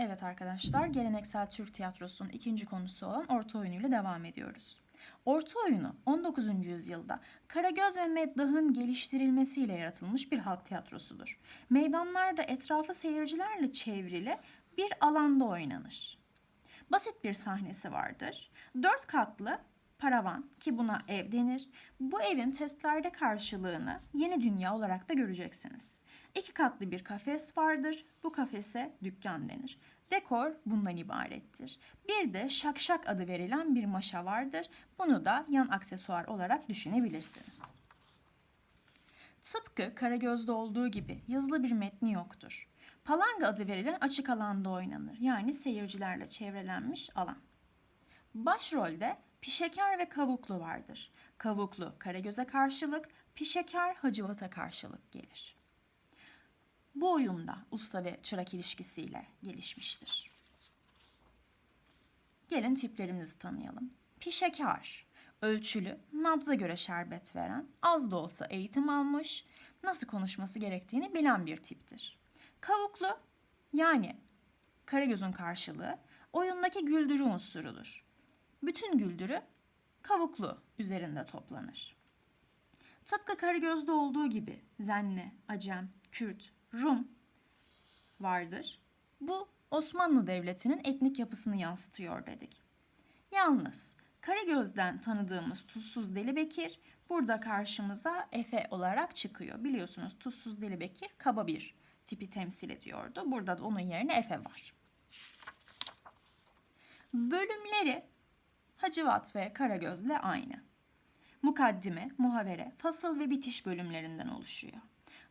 Evet arkadaşlar, geleneksel Türk tiyatrosunun ikinci konusu olan orta oyunuyla devam ediyoruz. Orta oyunu 19. yüzyılda Karagöz ve Meddah'ın geliştirilmesiyle yaratılmış bir halk tiyatrosudur. Meydanlarda etrafı seyircilerle çevrili bir alanda oynanır. Basit bir sahnesi vardır. Dört katlı paravan ki buna ev denir. Bu evin testlerde karşılığını yeni dünya olarak da göreceksiniz. İki katlı bir kafes vardır. Bu kafese dükkan denir. Dekor bundan ibarettir. Bir de şakşak adı verilen bir maşa vardır. Bunu da yan aksesuar olarak düşünebilirsiniz. Tıpkı Karagöz'de olduğu gibi yazılı bir metni yoktur. Palanga adı verilen açık alanda oynanır. Yani seyircilerle çevrelenmiş alan. Başrolde Pişeker ve Kavuklu vardır. Kavuklu Karagöz'e karşılık, Pişeker Hacivat'a karşılık gelir. Bu oyunda usta ve çırak ilişkisiyle gelişmiştir. Gelin tiplerimizi tanıyalım. Pişekar, ölçülü, nabza göre şerbet veren, az da olsa eğitim almış, nasıl konuşması gerektiğini bilen bir tiptir. Kavuklu, yani Karagöz'ün karşılığı, oyundaki güldürü unsurudur. Bütün güldürü kavuklu üzerinde toplanır. Tıpkı Karagöz'de olduğu gibi Zenne, Acem, Kürt, Rum vardır. Bu Osmanlı Devleti'nin etnik yapısını yansıtıyor dedik. Yalnız Karagöz'den tanıdığımız Tuzsuz Deli Bekir burada karşımıza Efe olarak çıkıyor. Biliyorsunuz Tuzsuz Deli Bekir kaba bir tipi temsil ediyordu. Burada da onun yerine Efe var. Bölümleri Hacivat ve Karagöz'le aynı. Mukaddime, muhavere, fasıl ve bitiş bölümlerinden oluşuyor.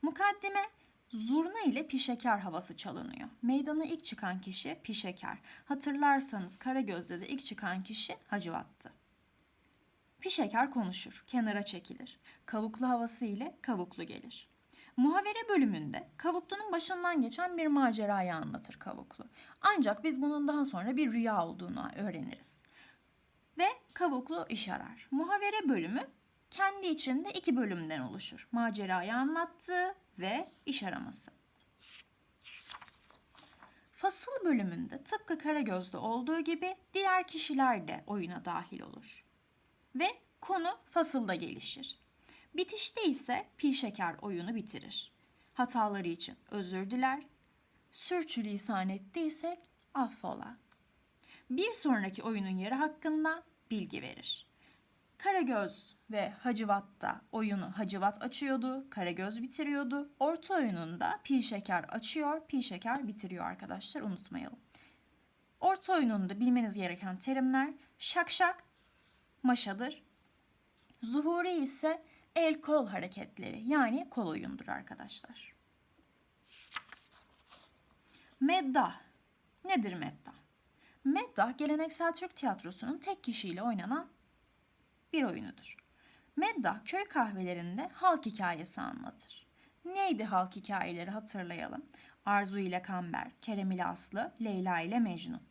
Mukaddime zurna ile pişeker havası çalınıyor. Meydana ilk çıkan kişi pişeker. Hatırlarsanız Karagöz'de de ilk çıkan kişi Hacivat'tı. Pişeker konuşur, kenara çekilir. Kavuklu havası ile kavuklu gelir. Muhavere bölümünde Kavuklu'nun başından geçen bir macerayı anlatır Kavuklu. Ancak biz bunun daha sonra bir rüya olduğunu öğreniriz. Ve Kavuklu iş arar. Muhavere bölümü kendi içinde iki bölümden oluşur. Macerayı anlattığı ve iş araması. Fasıl bölümünde tıpkı Karagöz'de olduğu gibi diğer kişiler de oyuna dahil olur. Ve konu fasılda gelişir. Bitişte ise pi şeker oyunu bitirir. Hataları için özür diler. Sürçülisan ettiysek affola. Bir sonraki oyunun yeri hakkında bilgi verir. Karagöz ve Hacivat'ta oyunu Hacivat açıyordu, Karagöz bitiriyordu. Orta oyununda Pi Şeker açıyor, Pi Şeker bitiriyor arkadaşlar unutmayalım. Orta oyununda bilmeniz gereken terimler şakşak, maşadır. Zuhuri ise el kol hareketleri yani kol oyundur arkadaşlar. Meddah. Nedir meddah? Meddah geleneksel Türk tiyatrosunun tek kişiyle oynanan bir oyunudur. Meddah köy kahvelerinde halk hikayesi anlatır. Neydi halk hikayeleri hatırlayalım. Arzu ile Kamber, Kerem ile Aslı, Leyla ile Mecnun.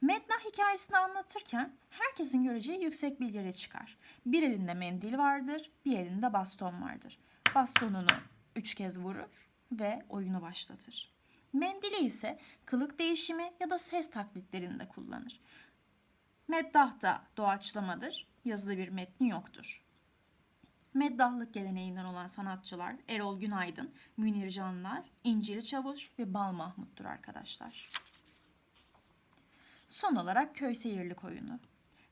Meddah hikayesini anlatırken herkesin göreceği yüksek bir yere çıkar. Bir elinde mendil vardır, bir elinde baston vardır. Bastonunu üç kez vurur ve oyunu başlatır. Mendili ise kılık değişimi ya da ses taklitlerinde kullanır. Meddah da doğaçlamadır, yazılı bir metni yoktur. Meddahlık geleneğinden olan sanatçılar Erol Günaydın, Münir Canlar, İncili Çavuş ve Bal Mahmut'tur arkadaşlar. Son olarak köy seyirlik oyunu.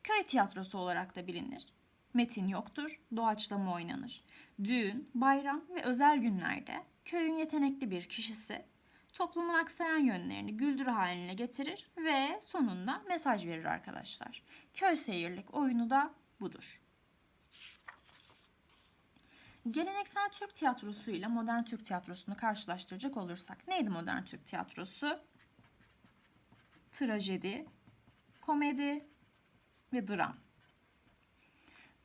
Köy tiyatrosu olarak da bilinir. Metin yoktur, doğaçlama oynanır. Düğün, bayram ve özel günlerde köyün yetenekli bir kişisi toplumun aksayan yönlerini güldürü haline getirir ve sonunda mesaj verir arkadaşlar. Köy seyirlik oyunu da budur. Geleneksel Türk tiyatrosu ile modern Türk tiyatrosunu karşılaştıracak olursak neydi modern Türk tiyatrosu? Trajedi, komedi ve dram.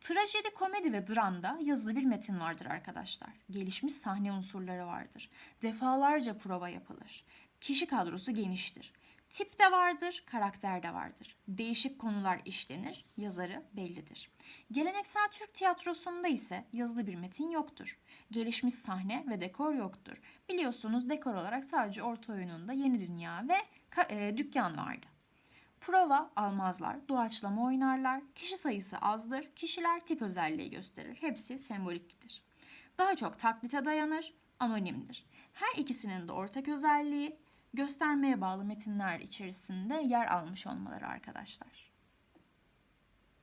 Trajedi, komedi ve dramda yazılı bir metin vardır arkadaşlar. Gelişmiş sahne unsurları vardır. Defalarca prova yapılır. Kişi kadrosu geniştir. Tip de vardır, karakter de vardır. Değişik konular işlenir, yazarı bellidir. Geleneksel Türk tiyatrosunda ise yazılı bir metin yoktur. Gelişmiş sahne ve dekor yoktur. Biliyorsunuz dekor olarak sadece orta oyununda Yeni Dünya ve e, Dükkan vardı. Prova almazlar, doğaçlama oynarlar, kişi sayısı azdır, kişiler tip özelliği gösterir. Hepsi semboliktir. Daha çok taklite dayanır, anonimdir. Her ikisinin de ortak özelliği göstermeye bağlı metinler içerisinde yer almış olmaları arkadaşlar.